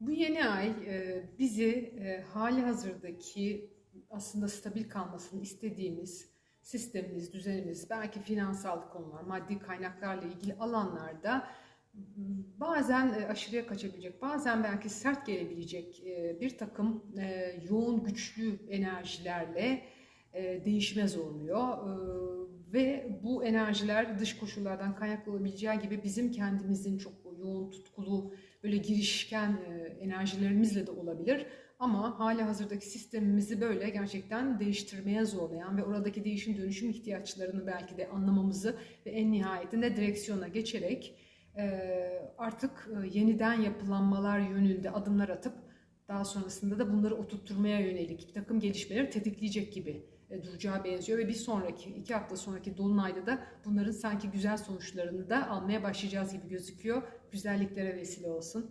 Bu yeni ay e, bizi e, hali hazırdaki aslında stabil kalmasını istediğimiz sistemimiz, düzenimiz, belki finansal konular, maddi kaynaklarla ilgili alanlarda bazen e, aşırıya kaçabilecek, bazen belki sert gelebilecek bir takım yoğun güçlü enerjilerle değişime zorluyor. Ve bu enerjiler dış koşullardan kaynaklı olabileceği gibi bizim kendimizin çok yoğun, tutkulu, böyle girişken e, enerjilerimizle de olabilir. Ama hali hazırdaki sistemimizi böyle gerçekten değiştirmeye zorlayan ve oradaki değişim dönüşüm ihtiyaçlarını belki de anlamamızı ve en nihayetinde direksiyona geçerek e, artık e, yeniden yapılanmalar yönünde adımlar atıp daha sonrasında da bunları oturtturmaya yönelik bir takım gelişmeleri tetikleyecek gibi e, duracağı benziyor ve bir sonraki iki hafta sonraki dolunayda da bunların sanki güzel sonuçlarını da almaya başlayacağız gibi gözüküyor. Güzelliklere vesile olsun.